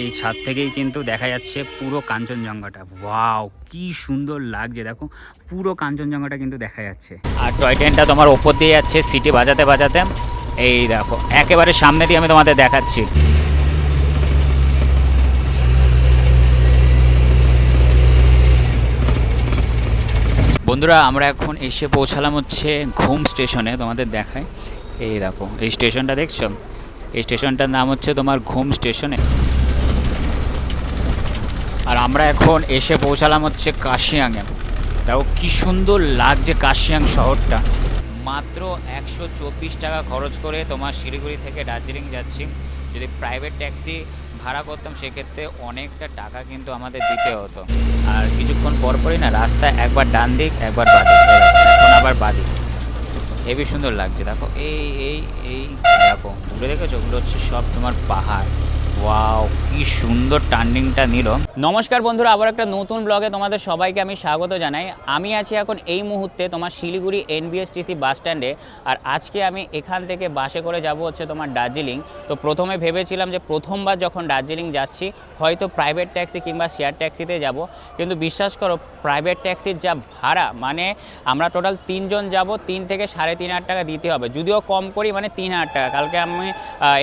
এই ছাদ থেকেই কিন্তু দেখা যাচ্ছে পুরো কাঞ্চনজঙ্ঘাটা। ওয়াও, কি সুন্দর লাগছে, দেখো, পুরো কাঞ্চনজঙ্ঘাটা কিন্তু দেখা যাচ্ছে। আর টয় ট্রেনটা তোমার ওপর দিয়ে যাচ্ছে, সিটি বাজাতে বাজাতে। এই দেখো, একেবারে সামনে দিয়ে আমি তোমাদের দেখাচ্ছি। বন্ধুরা, আমরা এখন এসে পৌঁছালাম হচ্ছে ঘুম স্টেশনে তোমাদের দেখায়। এই দেখো, এই স্টেশনটা দেখছ? এই স্টেশনটার নাম হচ্ছে তোমার ঘুম স্টেশনে। আর আমরা এখন এসে পৌঁছালাম হচ্ছে কাশিয়াংয়ে। দেখো কি সুন্দর লাগছে কাশিয়াং শহরটা। মাত্র একশো চব্বিশ টাকা খরচ করে তোমার শিলিগুড়ি থেকে দার্জিলিং যাচ্ছি। যদি প্রাইভেট ট্যাক্সি ভাড়া করতাম সেক্ষেত্রে অনেকটা টাকা কিন্তু আমাদের দিতে হতো। আর কিছুক্ষণ পরপরই না রাস্তা একবার ডান দিক, একবার বাদিক এখন আবার বাদিক হেবি সুন্দর লাগছে। দেখো, এই এই এই, দেখো, ঘুরে দেখেছ? ওগুলো হচ্ছে সব তোমার পাহাড়। ওয়াও কি সুন্দর টার্নিংটা নিল। নমস্কার বন্ধুরা, আবার একটা নতুন ব্লগে তোমাদের সবাইকে আমি স্বাগত জানাই। আমি আছি এখন এই মুহূর্তে তোমার শিলিগুড়ি এনবিএসটিসি বাস স্ট্যান্ডে আর আজকে আমি এখান থেকে বাসে করে যাব হচ্ছে তোমার দার্জিলিং। তো প্রথমে ভেবেছিলাম যে প্রথমবার যখন দার্জিলিং যাচ্ছি, হয়তো প্রাইভেট ট্যাক্সি কিংবা শেয়ার ট্যাক্সিতে যাব। কিন্তু বিশ্বাস করো প্রাইভেট ট্যাক্সির যা ভাড়া মানে আমরা টোটাল তিনজন যাব, তিন থেকে সাড়ে তিন হাজার টাকা দিতে হবে। যদিও কম করি মানে তিন হাজার টাকা। কালকে আমি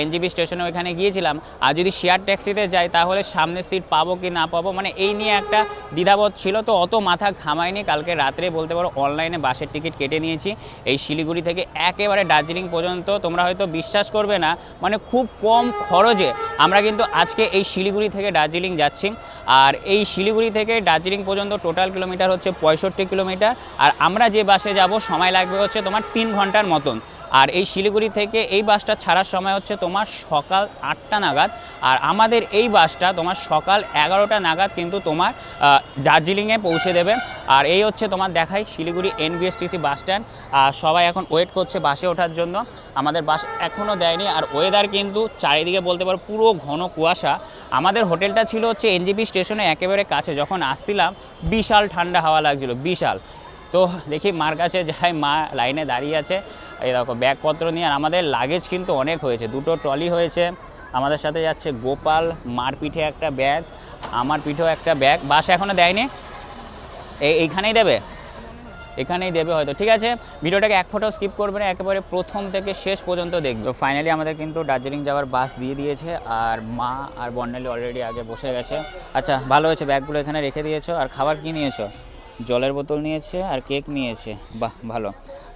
এনজিবি স্টেশনে ওইখানে গিয়েছিলাম। আর যদি শেয়ার ট্যাক্সিতে যাই, তাহলে সামনের সিট পাবো কি না পাবো? মানে এই নিয়ে একটা দ্বিধাবোধ ছিল তো, অত মাথা ঘামায়নি। কালকে রাত্রে বলতে পারো অনলাইনে বাসের টিকিট কেটে নিয়েছি। এই শিলিগুড়ি থেকে একেবারে দার্জিলিং পর্যন্ত তোমরা হয়তো বিশ্বাস করবে না মানে খুব কম খরচে আমরা কিন্তু আজকে এই শিলিগুড়ি থেকে দার্জিলিং যাচ্ছি। আর এই শিলিগুড়ি থেকে দার্জিলিং পর্যন্ত টোটাল কিলোমিটার হচ্ছে পঁয়ষট্টি কিলোমিটার আর আমরা যে বাসে যাব, সময় লাগবে হচ্ছে তোমার তিন ঘণ্টার মতন। আর এই শিলিগুড়ি থেকে এই বাসটা ছাড়ার সময় হচ্ছে তোমার সকাল আটটা নাগাদ। আর আমাদের এই বাসটা তোমার সকাল এগারোটা নাগাদ কিন্তু তোমার দার্জিলিংয়ে পৌঁছে দেবে। আর এই হচ্ছে তোমার দেখাই শিলিগুড়ি এনবিএসটিসি বাস স্ট্যান্ড। আর সবাই এখন ওয়েট করছে বাসে ওঠার জন্য। আমাদের বাস এখনও দেয়নি। আর ওয়েদার কিন্তু চারিদিকে বলতে পারো পুরো ঘন কুয়াশা। আমাদের হোটেলটা ছিল হচ্ছে এনজিপি স্টেশনে একেবারে কাছে। যখন আসছিলাম, বিশাল ঠান্ডা হাওয়া লাগছিল, বিশাল। তো দেখি মার কাছে যাই, মা লাইনে দাঁড়িয়ে আছে। এই দেখো, ব্যাগপত্র নিয়ে, আর আমাদের লাগেজ কিন্তু অনেক হয়েছে। দুটো ট্রলি হয়েছে। আমাদের সাথে যাচ্ছে গোপাল, মার পিঠে একটা ব্যাগ আমার পিঠেও একটা ব্যাগ বাস এখনও দেয়নি। এই, এইখানেই দেবে? এখানেই দেবে হয়তো। ঠিক আছে, ভিডিওটাকে এক ফটো স্কিপ করবে না। একেবারে প্রথম থেকে শেষ পর্যন্ত দেখবে। তো ফাইনালি আমাদের কিন্তু দার্জিলিং যাওয়ার বাস দিয়ে দিয়েছে, আর মা আর বর্ণালী অলরেডি আগে বসে গেছে। আচ্ছা ভালো হয়েছে। ব্যাগগুলো এখানে রেখে দিয়েছ। আর খাবার কী নিয়েছো? জলের বোতল নিয়েছে আর কেক নিয়েছে। বাহ, ভালো।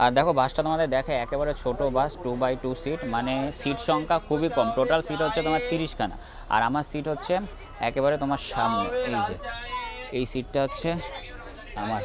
আর দেখো, বাসটা তোমাদের দেখে, একেবারে ছোট bus two by two seat মানে সিট সংখ্যা খুবই কম। টোটাল সিট হচ্ছে তোমার তিরিশখানা। আর আমার সিট হচ্ছে একেবারে তোমার সামনে, এই যে। এই সিটটা হচ্ছে আমার।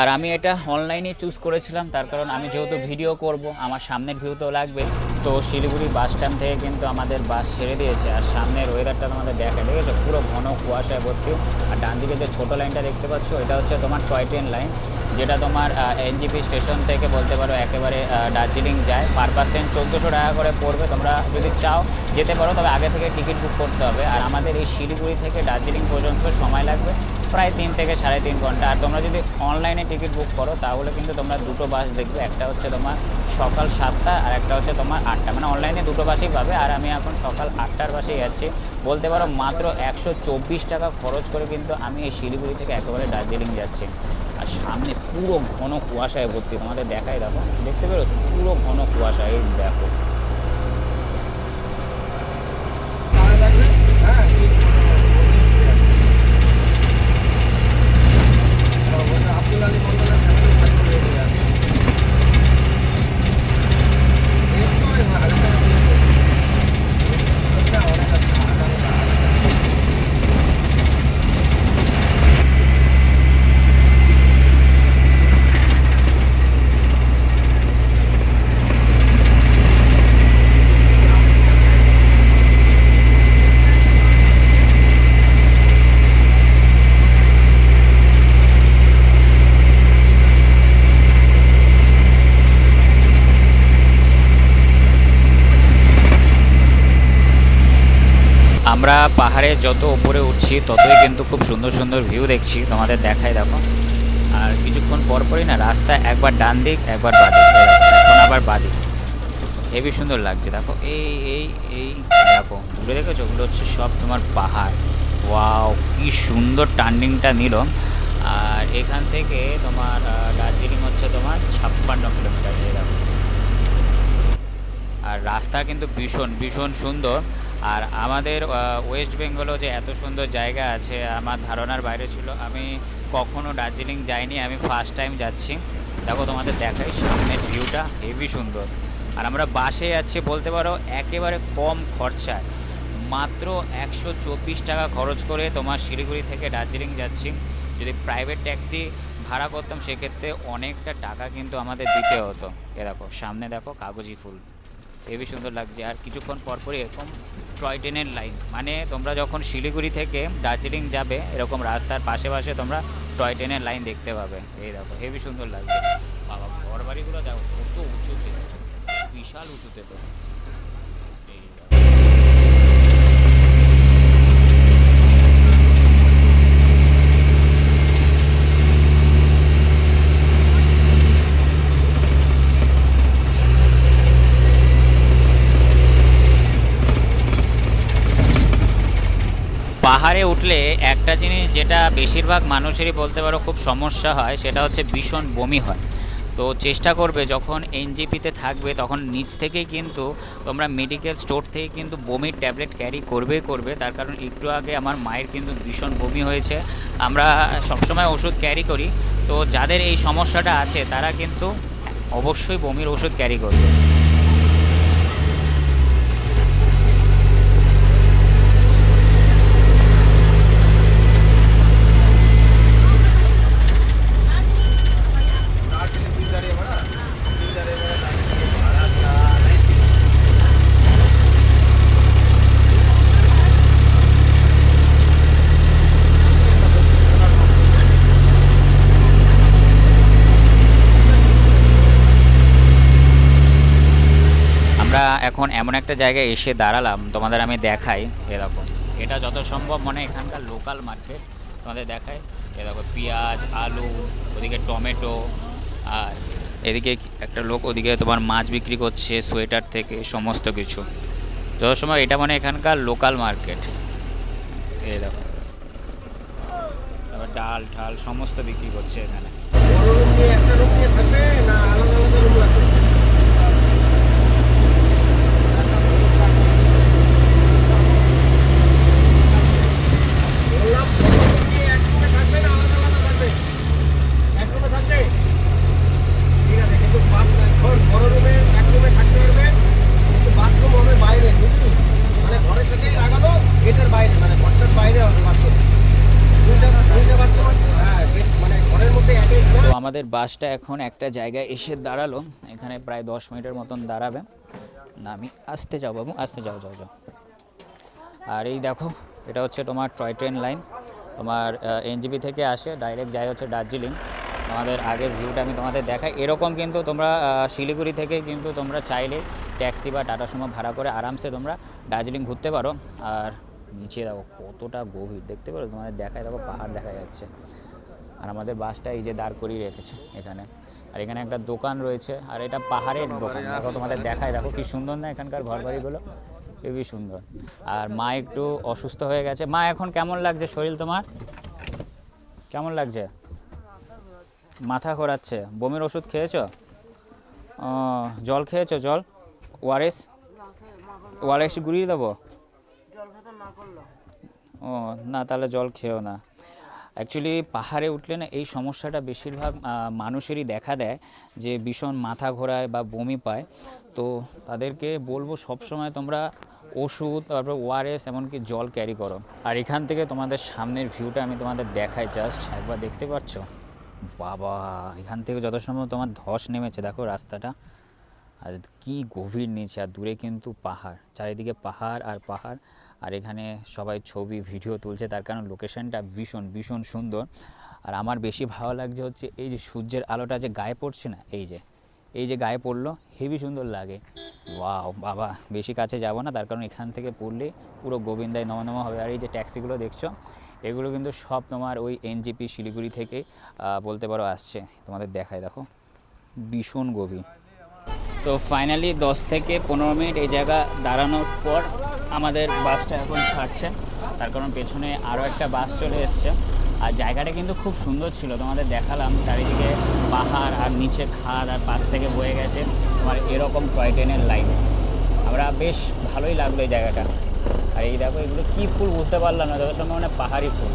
আর আমি এটা অনলাইনে চুজ করেছিলাম, তার কারণ আমি যেহেতু ভিডিও করব, আমার সামনের ভিউ তো লাগবে। তো শিলিগুড়ি বাস স্ট্যান্ড থেকে কিন্তু আমাদের বাস ছেড়ে দিয়েছে, আর সামনের ওয়েদারটা তোমাদের দেখা ঠিক আছে? পুরো ঘন কুয়াশায় ভর্তি। আর ডান দিকে যে ছোটো লাইনটা দেখতে পাচ্ছ, এটা হচ্ছে তোমার টয় ট্রেন লাইন যেটা তোমার এনজিপি স্টেশন থেকে বলতে পারো একেবারে দার্জিলিং যায়। পার পার্সেন্ট চোদ্দোশো টাকা করে পড়বে। তোমরা যদি চাও যেতে পারো, তবে আগে থেকে টিকিট বুক করতে হবে। আর আমাদের এই শিলিগুড়ি থেকে দার্জিলিং পর্যন্ত সময় লাগবে। প্রায় তিন থেকে সাড়ে তিন ঘণ্টা। আর তোমরা যদি অনলাইনে টিকিট বুক করো, তাহলে কিন্তু তোমরা দুটো বাস দেখবে। একটা হচ্ছে তোমার সকাল সাতটা আর একটা হচ্ছে তোমার আটটা। মানে অনলাইনে দুটো বাসই পাবে। আর আমি এখন সকাল আটটার বাসেই যাচ্ছি। বলতে পারো মাত্র একশো চব্বিশ টাকা খরচ করে কিন্তু আমি এই শিলিগুড়ি থেকে একেবারে দার্জিলিং যাচ্ছি। আর সামনে পুরো ঘন কুয়াশায় ভর্তি। তোমাদের দেখাই দেখো। দেখতে পেরো পুরো ঘন কুয়াশা। এই দেখো। আমরা পাহাড়ে যত উপরে উঠছি ততই কিন্তু খুব সুন্দর সুন্দর ভিউ দেখছি। তোমাদের দেখাই দেখো। আর কিছুক্ষণ পর পরই না রাস্তা একবার ডান দিক একবার দেখো, এখন আবার বাদিক হেভি সুন্দর লাগছে। দেখো এই এই এই দেখো দূরে দেখেছ? ওগুলো হচ্ছে সব তোমার পাহাড়। ওয়াও কি সুন্দর টার্নিংটা নিল। আর এখান থেকে তোমার দার্জিলিং হচ্ছে তোমার ছাপ্পান্ন কিলোমিটার দেখো। আর রাস্তা কিন্তু ভীষণ ভীষণ সুন্দর। আর আমাদের ওয়েস্ট বেঙ্গলও যে এত সুন্দর জায়গা আছে, আমার ধারণার বাইরে ছিল। আমি কখনো দার্জিলিং যাইনি, আমি ফার্স্ট টাইম যাচ্ছি। দেখো তোমাদের দেখাই, সামনের ভিউটা হেভি সুন্দর। আর আমরা বাসে যাচ্ছি বলতে পারো, একেবারে কম খরচায়। মাত্র একশো চব্বিশ টাকা খরচ করে তোমার শিলিগুড়ি থেকে দার্জিলিং যাচ্ছি। যদি প্রাইভেট ট্যাক্সি ভাড়া করতাম, সেক্ষেত্রে অনেকটা টাকা কিন্তু আমাদের দিতে হতো। এ দেখো, সামনে দেখো কাগজি ফুল। হেবি সুন্দর লাগছে। আর কিছুক্ষণ পরপরই এরকম টয় ট্রেনের লাইন। মানে তোমরা যখন শিলিগুড়ি থেকে দার্জিলিং যাবে, এরকম রাস্তার পাশে পাশে তোমরা টয় ট্রেনের লাইন দেখতে পাবে। এই দেখো, হেভি সুন্দর লাগছে। বাবা ঘর বাড়িগুলো দেখো, কত উঁচুতে, বিশাল উঁচুতে তো এই দেখো। পাহাড়ে উঠলে একটা জিনিস যেটা বেশিরভাগ মানুষেরই বলতে পারো খুব সমস্যা হয়, সেটা হচ্ছে ভীষণ বমি হয়। তো চেষ্টা করবে যখন এনজিপিতে থাকবে তখন নিচ থেকেই কিন্তু তোমরা মেডিকেল স্টোর থেকে কিন্তু বমির ট্যাবলেট ক্যারি করবেই করবে। তার কারণ একটু আগে আমার মায়ের কিন্তু ভীষণ বমি হয়েছে। আমরা সবসময় ওষুধ ক্যারি করি। তো যাদের এই সমস্যাটা আছে তারা কিন্তু অবশ্যই বমির ওষুধ ক্যারি করবে। এখন এমন একটা জায়গায় এসে দাঁড়ালাম, তোমাদের আমি দেখাই এরকম এটা যত সম্ভব মানে এখানকার লোকাল মার্কেট তোমাদের দেখায় এ দেখো, পেঁয়াজ, আলু, ওদিকে টমেটো, আর এদিকে একটা লোক, ওদিকে তোমার মাছ বিক্রি করছে, সোয়েটার থেকে, সমস্ত কিছু। যত সময় এটা মানে এখানকার লোকাল মার্কেট এই দেখো। তারপর ডাল ঠাল সমস্ত বিক্রি করছে এখানে। একটা থাকবে না আলাদা আলাদা রুম আছে বললাম বড় রুম নিয়ে এক রুমে থাকবে না আলাদা আলাদা থাকবে এক রুমে থাকবে ঠিক আছে কিন্তু বাথ- শোন, বড় রুমে এক রুমে থাকতে পারবে কিন্তু বাথরুম হবে বাইরে বুঝলি মানে ঘরের সাথেই লাগানো গেটের বাইরে মানে ঘরটার বাইরে হবে বাথরুম দুইটা দুইটা বাথরুম আছে হ্যাঁ গেট মানে ঘরের মধ্যে অ্যাটাচ না তো আমাদের বাসটা এখন একটা জায়গায় এসে দাঁড়াল। এখানে প্রায় দশ মিনিটের মতন দাঁড়াবে। না আমি আসতে যাও বাবু আসতে যাও যাও যাও। আর এই দেখো এটা হচ্ছে তোমার টয় ট্রেন লাইন। তোমার এনজিবি থেকে আসে, ডাইরেক্ট যায় হচ্ছে দার্জিলিং। আমাদের আগের ভিউটা আমি তোমাদের দেখাই। এরকম কিন্তু তোমরা শিলিগুড়ি থেকে কিন্তু তোমরা চাইলে ট্যাক্সি বা টাটা সুমো ভাড়া করে আরামসে তোমরা দার্জিলিং ঘুরতে পারো। আর নিচে দেখো কতটা গভীর। দেখতে পারো তোমাদের দেখায়, দেখো পাহাড় দেখা যাচ্ছে। আর আমাদের বাসটা এই যে দাঁড় করিয়ে রেখেছে এখানে। আর এখানে একটা দোকান রয়েছে, আর এটা পাহাড়ের দোকান। দেখো তোমাদের দেখায়, দেখো কি সুন্দর না এখানকার ঘর বাড়িগুলো খুবই সুন্দর। আর মা একটু অসুস্থ হয়ে গেছে। মা, এখন কেমন লাগছে শরীর তোমার? কেমন লাগছে? মাথা ঘোরাচ্ছে। বমির ওষুধ খেয়েছো? জল খেয়েছো? জল? ওআরএস ওআরএস গুড়িয়ে দেবো? ও, না, তাহলে জল খেও না। অ্যাকচুয়ালি পাহাড়ে উঠলে না এই সমস্যাটা বেশিরভাগ মানুষেরই দেখা দেয় যে ভীষণ মাথা ঘোরায় বা বমি পায়। তো তাদেরকে বলব সবসময় তোমরা ওষুধ, তারপর ওআরএস এমনকি জল ক্যারি করো। আর এখান থেকে তোমাদের সামনের ভিউটা আমি তোমাদের দেখাই জাস্ট একবার দেখতে পাচ্ছ? বাবা, এখান থেকে যত সম্ভব তোমার ধস নেমেছে, দেখো রাস্তাটা। আর কি গভীর নিচে, আর দূরে কিন্তু পাহাড়, চারিদিকে পাহাড় আর পাহাড়। আর এখানে সবাই ছবি ভিডিও তুলছে, তার কারণ লোকেশনটা ভীষণ ভীষণ সুন্দর। আর আমার বেশি ভালো লাগছে হচ্ছে এই যে সূর্যের আলোটা যে গায়ে পড়ছে না, এই যে এই যে গায়ে পড়ল, হেভি সুন্দর লাগে। ওয়াও, বাবা, বেশি কাছে যাব না, তার কারণ এখান থেকে পড়লে পুরো গোবিন্দায় নম নম হবে। আর এই যে ট্যাক্সিগুলো দেখছ, এগুলো কিন্তু সব তোমার ওই এনজিপি শিলিগুড়ি থেকে বলতে পারো আসছে। তোমাদের দেখায়, দেখো। ভীষণ গভীর। তো ফাইনালি দশ থেকে পনেরো মিনিট এই জায়গা দাঁড়ানোর পর আমাদের বাসটা এখন ছাড়ছে। তার কারণ পেছনে আরও একটা বাস চলে এসছে। আর জায়গাটা কিন্তু খুব সুন্দর ছিল। তোমাদের দেখালাম চারিদিকে পাহাড় আর নিচে খাদ আর পাশ থেকে বয়ে গেছে তোমার এরকম টয় ট্রেনের লাইন আমরা বেশ ভালোই লাগল এই জায়গাটা। আর এই দেখো এগুলো কী ফুল বুঝতে পারলাম না যত সঙ্গে মানে পাহাড়ি ফুল।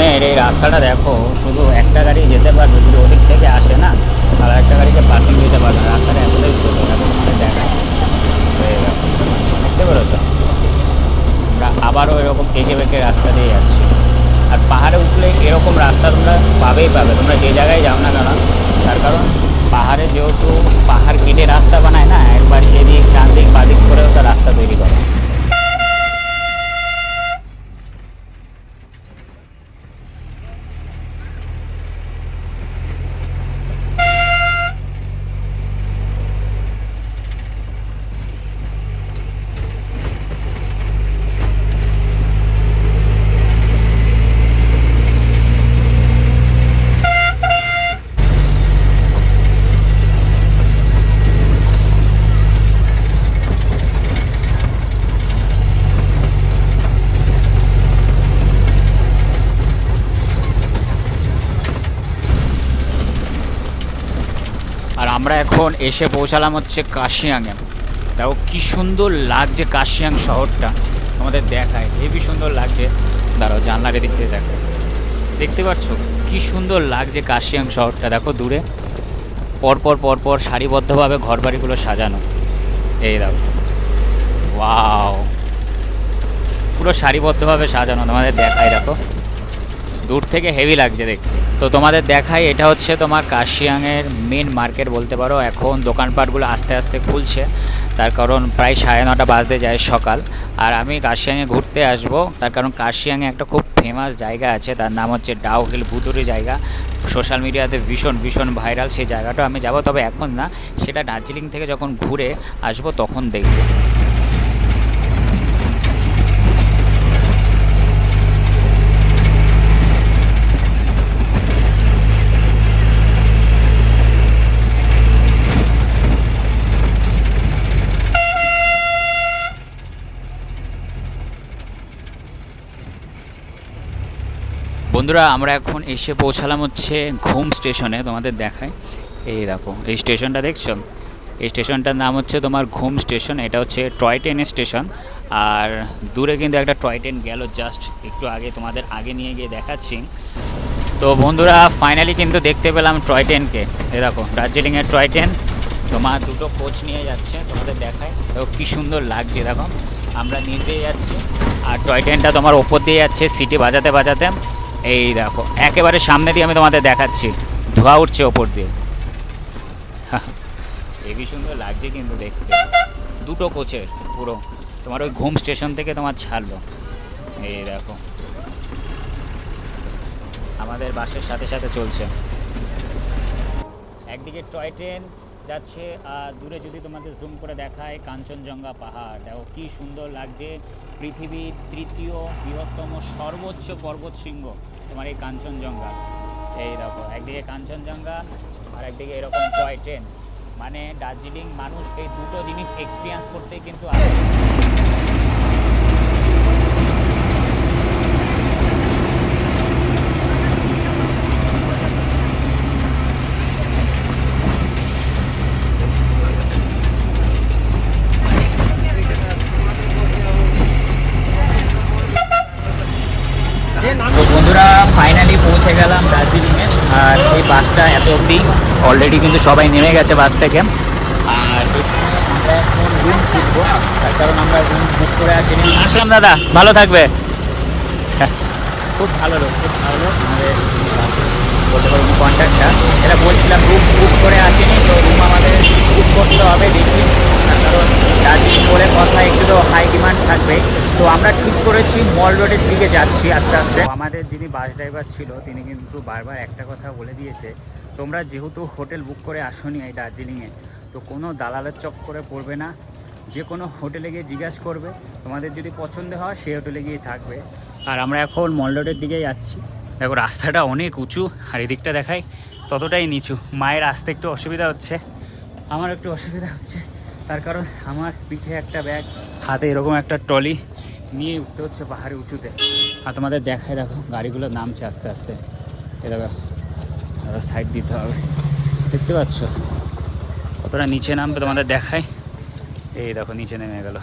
সামনের এই রাস্তাটা দেখো শুধু একটা গাড়ি যেতে পারবে যদি ওদিক থেকে আসে না আর একটা গাড়িকে পাসিং দিতে পারবে না রাস্তাটা এতটাই ছোটো এখন তোমাদের দেখায় তো এই দেখো, বুঝতে পেরেছ আমরা আবারও এরকম এঁকে বেঁকে রাস্তা দিয়ে যাচ্ছি আর পাহাড়ে উঠলে এরকম রাস্তা তোমরা পাবেই পাবে তোমরা যে জায়গায় যাও না কেন তার কারণ পাহাড়ে যেহেতু পাহাড় কেটে রাস্তা বানায় না একবার এদিক ডান দিক বাদিক করেও তার রাস্তা তৈরি করে আর আমরা এখন এসে পৌঁছালাম হচ্ছে কাশিয়াংয়ে। দেখো কি সুন্দর লাগছে কাশিয়াং শহরটা। আমাদের দেখায় হেবি সুন্দর লাগছে। দাঁড়াও, জানলার এদিক দিয়ে দেখো। দেখতে পাচ্ছ? কি সুন্দর লাগছে কাশিয়াং শহরটা। দেখো দূরে। পরপর পরপর সারিবদ্ধভাবে ঘরবাড়িগুলো সাজানো। এই দেখো ওয়াও। পুরো সারিবদ্ধভাবে সাজানো। তোমাদের দেখায়, দেখো। দূর থেকে হেভি লাগছে দেখতে। তো তোমাদের দেখাই, এটা হচ্ছে তোমার কাশিয়াংয়ের মেন মার্কেট বলতে পারো। এখন দোকানপাটগুলো আস্তে আস্তে খুলছে। তার কারণ প্রায় সাড়ে নটা বাজতে যায় সকাল। আর আমি কাশিয়াংয়ে ঘুরতে আসব। তার কারণ কাশিয়াংয়ে একটা খুব ফেমাস জায়গা আছে। তার নাম হচ্ছে ডাউ হিল ভুতুরি জায়গা। সোশ্যাল মিডিয়াতে ভীষণ ভীষণ ভাইরাল সেই জায়গাটা আমি যাব। তবে এখন না, সেটা দার্জিলিং থেকে যখন ঘুরে আসব তখন দেখব। বন্ধুরা, আমরা এখন এসে পৌঁছালাম হচ্ছে ঘুম স্টেশনে, তোমাদের দেখায় এই দেখো, এই স্টেশনটা দেখছ? এই স্টেশনটার নাম হচ্ছে তোমার ঘুম স্টেশন, এটা হচ্ছে টয় ট্রেনের স্টেশন। আর দূরে কিন্তু একটা টয় ট্রেন গেল, জাস্ট একটু আগে তোমাদের আগে নিয়ে গিয়ে দেখাচ্ছি। তো বন্ধুরা ফাইনালি কিন্তু দেখতে পেলাম টয় ট্রেনকে। এ দেখো, দার্জিলিংয়ের টয় ট্রেন, তোমার দুটো কোচ নিয়ে যাচ্ছে, তোমাদের দেখায় তো কী সুন্দর লাগছে, দেখো। আমরা নিচ দিয়ে যাচ্ছি, আর টয় ট্রেনটা তোমার ওপর দিয়ে যাচ্ছে, সিটি বাজাতে বাজাতে। এই দেখো, একেবারে সামনে দিয়ে আমি তোমাদের দেখাচ্ছি। ধোয়া উঠছে ওপর দিয়ে। হেবি সুন্দর লাগছে কিন্তু দেখতে। দুটো কোচের, পুরো। তোমার ওই ঘুম স্টেশন থেকে তোমার ছাড়লো। এই দেখো। আমাদের বাসের সাথে সাথে চলছে। একদিকে টয় ট্রেন যাচ্ছে, আর দূরে যদি তোমাদের জুম করে দেখায়, কাঞ্চনজঙ্ঘা পাহাড়। দেখো কি সুন্দর লাগছে, পৃথিবীর তৃতীয় বৃহত্তম সর্বোচ্চ পর্বত শৃঙ্গ, তোমার এই কাঞ্চনজঙ্ঘা। এই দেখো, একদিকে কাঞ্চনজঙ্ঘা, আর একদিকে এরকম টয় ট্রেন মানে দার্জিলিং মানুষ এই দুটো জিনিস এক্সপিরিয়েন্স করতেই কিন্তু আসে তো বন্ধুরা ফাইনালি পৌঁছে গেলাম দার্জিলিংয়ে আর এই বাসটা এত অবধি অলরেডি কিন্তু সবাই নেমে গেছে বাস থেকে। আর তার কারণ আমরা বুক করে আসলাম দাদা ভালো থাকবে। হ্যাঁ, খুব ভালো খুব ভালো আমাদের বলতে পারব কন্ট্যাক্টটা এটা বলছিলাম রুম বুক করে আসিনি, তো রুম আমাদের বুক করতে হবে, দেখি। কারণ দার্জিলিং বলে কথা, একটু তো হাই ডিমান্ড থাকবে তো আমরা ঠিক করেছি মল রোডের দিকে যাচ্ছি আস্তে আস্তে। আমাদের যিনি বাস ড্রাইভার ছিল, তিনি কিন্তু বারবার একটা কথা বলে দিয়েছে, তোমরা যেহেতু হোটেল বুক করে আসোনি এই দার্জিলিংয়ে, তো কোনো দালালের চক্করে পড়বে না। যে কোনো হোটেলে গিয়ে জিজ্ঞাসা করবে। তোমাদের যদি পছন্দ হয়, সেই হোটেলে গিয়ে থাকবে। আর আমরা এখন মল রোডের দিকে যাচ্ছি। দেখো, রাস্তাটা অনেক উঁচু, আর এদিকটা দেখায় ততটাই নিচু। মায়ের আসতে একটু অসুবিধা হচ্ছে। আমার একটু অসুবিধা হচ্ছে। তার কারণ আমার পিঠে একটা ব্যাগ, হাতে এরকম একটা ট্রলি নিয়ে উঠতে হচ্ছে পাহাড়ে উঁচুতে। আর তোমাদের দেখায় দেখো, গাড়িগুলো নামছে আস্তে আস্তে। এ দেখো সাইড দিতে হবে। দেখতে পাচ্ছ? কতটা নিচে নামবে তোমাদের দেখায়। এই দেখো, নিচে নেমে গেল।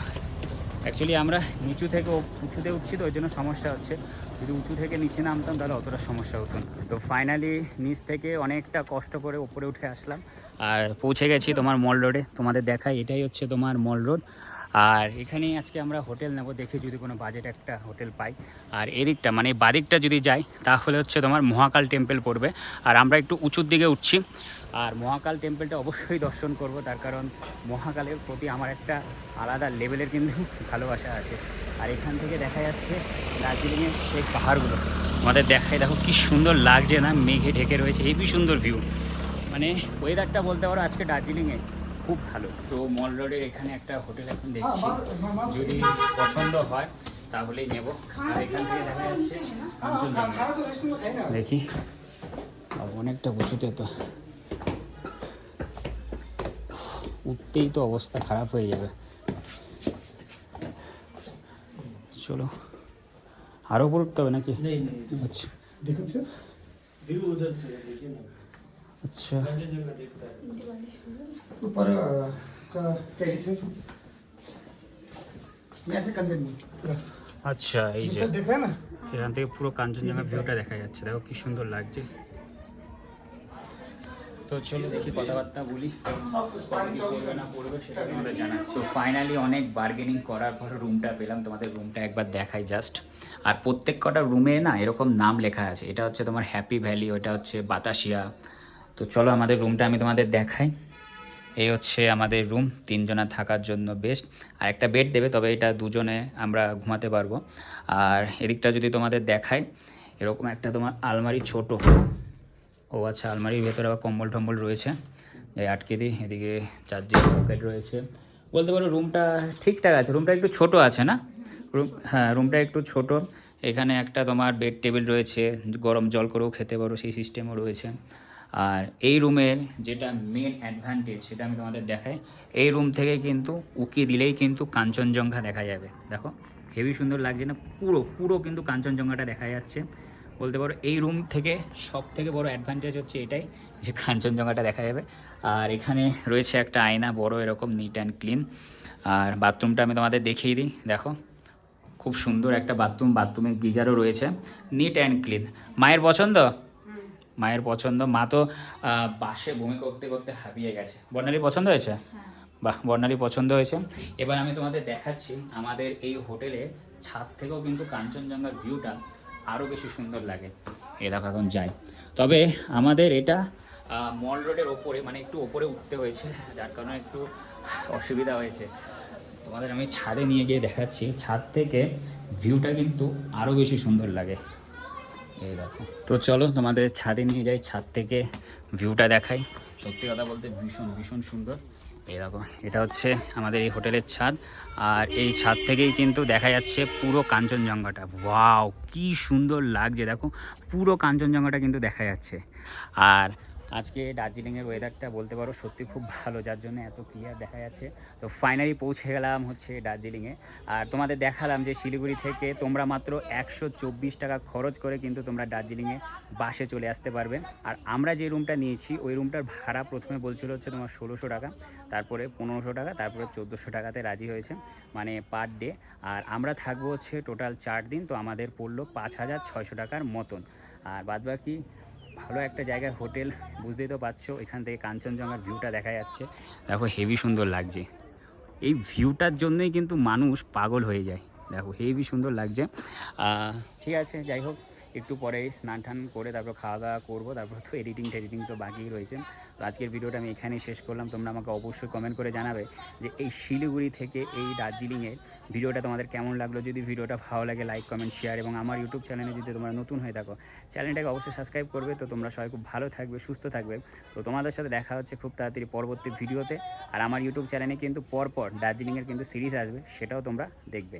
অ্যাকচুয়ালি আমরা নিচু থেকে উঁচুতে উঠছি তো, ওই জন্য সমস্যা হচ্ছে। যদি উঁচু থেকে নিচে নামতাম, তাহলে অতটা সমস্যা হতো না। তো ফাইনালি নিচ থেকে অনেকটা কষ্ট করে ওপরে উঠে আসলাম। আর পৌঁছে গেছি তোমার মল রোডে তোমাদের দেখাই, এটাই হচ্ছে তোমার মল রোড আর এখানেই আজকে আমরা হোটেল নেব, দেখে যদি কোনো বাজেট একটা হোটেল পাই। আর এদিকটা মানে বাদিকটা যদি যাই, তাহলে হচ্ছে তোমার মহাকাল টেম্পল পড়বে। আর আমরা একটু উঁচুর দিকে উঠছি। আর মহাকাল টেম্পলটা অবশ্যই দর্শন করব, তার কারণ মহাকালের প্রতি আমার একটা আলাদা লেভেলের কিন্তু ভালোবাসা আছে। আর এখান থেকে দেখা যাচ্ছে দার্জিলিংয়ের সেই পাহাড়গুলো। আমাদের দেখায় দেখো কি সুন্দর লাগছে না, মেঘে ঢেকে রয়েছে, হেবি সুন্দর ভিউ মানে ওয়েদারটা বলতে পারো আজকে দার্জিলিংয়ে খুব ভালো। তো মল রোডের এখানে একটা হোটেল এখন দেখছি। যদি পছন্দ হয় তাহলেই নেব। আর এখান থেকে দেখা যাচ্ছে দেখি। অনেকটা উঁচুতে তো। উঠতেই তো অবস্থা খারাপ হয়ে যাবে। চলো। আরও উপর উঠতে হবে নাকি? আচ্ছা। देखो सर व्यू उधर से है, देखिए ना আচ্ছা कंचनजंगा दिखता है ऊपर अ, का क्या डिस्टेंस यहाँ से कंचनजंगा আচ্ছা এই যে सर देख रहे हैं ना এখান থেকে পুরো কাঞ্চনজঙ্ঘা ভিউটা দেখা যাচ্ছে দেখো কি সুন্দর লাগছে তো চলো দেখি কথাবার্তা বলি सब कुछ पानी কি चौबीस করবে না করবে সেটা তোমাদের জানাচ্ছি তো ফাইনালি অনেক বার্গেনিং করার পর রুমটা পেলাম তোমাদের রুমটা একবার দেখাই জাস্ট আর প্রত্যেক কটা রুমে না এরকম নাম লেখা আছে এটা হচ্ছে তোমার হ্যাপি ভ্যালি ওটা হচ্ছে বাতাসিয়া তো চলো আমাদের রুমটা আমি তোমাদের দেখাই। এই হচ্ছে আমাদের রুম তিনজনা থাকার জন্য বেস্ট আর একটা বেড দেবে, তবে এটা দুজনে আমরা ঘুমাতে পারব। আর এদিকটা যদি তোমাদের দেখাই, এরকম একটা তোমার আলমারি ছোট। ও আচ্ছা আলমারির ভেতরে আবার কম্বল টম্বল রয়েছে। এই আটকে দিই, এদিকে চার্জিং সকেট রয়েছে। বলতে পারো রুমটা ঠিকঠাক আছে রুমটা একটু ছোট আছে না? রুম হ্যাঁ রুমটা একটু ছোট। এখানে একটা তোমার বেড টেবিল রয়েছে, গরম জল করেও খেতে পারো, সেই সিস্টেমও রয়েছে। আর এই রুমের যেটা মেন অ্যাডভান্টেজ সেটা আমি তোমাদের দেখাই, এই রুম থেকে কিন্তু উকি দিলেই কিন্তু কাঞ্চনজঙ্ঘা দেখা যাবে। দেখো হেভি সুন্দর লাগছে না, পুরো পুরো কিন্তু কাঞ্চনজঙ্ঘাটা দেখা যাচ্ছে। বলতে পারো এই রুম থেকে সব থেকে বড় অ্যাডভান্টেজ হচ্ছে এটাই যে কাঞ্চনজঙ্ঘাটা দেখা যাবে। আর এখানে রয়েছে একটা আয়না, বড়, এরকম নিট অ্যান্ড ক্লিন আর বাথরুমটা আমি তোমাদের দেখিয়ে দিই, দেখো, খুব সুন্দর একটা বাথরুম বাথরুমে গিজারও রয়েছে নিট অ্যান্ড ক্লিন মায়ের পছন্দ? মায়ের পছন্দ। মা তো বাসে বমি করতে করতে হাবিয়ে গেছে। বর্ণালী পছন্দ হয়েছে? বাহ বর্ণালী পছন্দ হয়েছে। এবার আমি তোমাদের দেখাচ্ছি আমাদের এই হোটেলে ছাদ থেকেও কিন্তু কাঞ্চনজঙ্ঘার ভিউটা আরও বেশি সুন্দর লাগে। এ দেখো এখন যাই। তবে আমাদের এটা মল রোডের ওপরে মানে একটু ওপরে উঠতে হয়েছে যার কারণে একটু অসুবিধা হয়েছে। তোমাদের আমি ছাদে নিয়ে গিয়ে দেখাচ্ছি। ছাদ থেকে ভিউটা কিন্তু আরও বেশি সুন্দর লাগে। এই দেখো তো চলো তোমাদের ছাদে নিয়ে যাই ছাদ থেকে ভিউটা দেখাই। সত্যি কথা বলতে ভীষণ ভীষণ সুন্দর। এই দেখো এটা হচ্ছে আমাদের এই হোটেলের ছাদ। আর এই ছাদ থেকেই কিন্তু দেখা যাচ্ছে পুরো কাঞ্চনজঙ্ঘাটা। ওয়াও কি সুন্দর লাগছে দেখো। পুরো কাঞ্চনজঙ্ঘাটা কিন্তু দেখা যাচ্ছে। আর আজকে দার্জিলিংয়ের ওয়েদারটা বলতে পারো সত্যি খুব ভালো, যার জন্য এত ক্লিয়ার দেখা যাচ্ছে। তো ফাইনালি পৌঁছে গেলাম হচ্ছে দার্জিলিংয়ে। আর তোমাদের দেখালাম যে শিলিগুড়ি থেকে তোমরা মাত্র একশো চব্বিশ টাকা খরচ করে কিন্তু তোমরা দার্জিলিংয়ে বাসে চলে আসতে পারবে। আর আমরা যে রুমটা নিয়েছি, ওই রুমটার ভাড়া প্রথমে বলছিল হচ্ছে তোমার ষোলোশো টাকা, তারপরে পনেরোশো টাকা, তারপরে চোদ্দোশো টাকাতে রাজি হয়েছে মানে পার ডে আর আমরা থাকব হচ্ছে টোটাল চার দিন, তো আমাদের পড়ল পাঁচ হাজার ছয়শো টাকার মতন। আর বাদবাকি ভালো একটা জায়গায় হোটেল, বুঝতেই তো পারছ। এখান থেকে কাঞ্চনজঙ্ঘার ভিউটা দেখা যাচ্ছে। দেখো, হেভি সুন্দর লাগছে। এই ভিউটার জন্যই কিন্তু মানুষ পাগল হয়ে যায়। দেখো, হেভি সুন্দর লাগছে। ঠিক আছে, যাই হোক, একটু পরে স্নান টান করে তারপর খাওয়া দাওয়া করব। তারপর তো এডিটিং টেডিটিং তো বাকি রয়েছে। তো আজকের ভিডিওটা আমি এখানেই শেষ করলাম। তোমরা আমাকে অবশ্যই কমেন্ট করে জানাবে যে এই শিলিগুড়ি থেকে এই দার্জিলিংয়ের ভিডিওটা তোমাদের কেমন লাগল? যদি ভিডিওটা ভালো লাগে লাইক কমেন্ট শেয়ার এবং আমার ইউটিউব চ্যানেলে যদি তোমরা নতুন হয়ে থাকো চ্যানেলটাকে অবশ্যই সাবস্ক্রাইব করবে। তো তোমরা সবাই খুব ভালো থাকবে, সুস্থ থাকবে। তো তোমাদের সাথে দেখা হচ্ছে খুব তাড়াতাড়ি পরবর্তী ভিডিওতে। আর আমার ইউটিউব চ্যানেলে কিন্তু পরপর দার্জিলিংয়ের কিন্তু সিরিজ আসবে, সেটাও তোমরা দেখবে।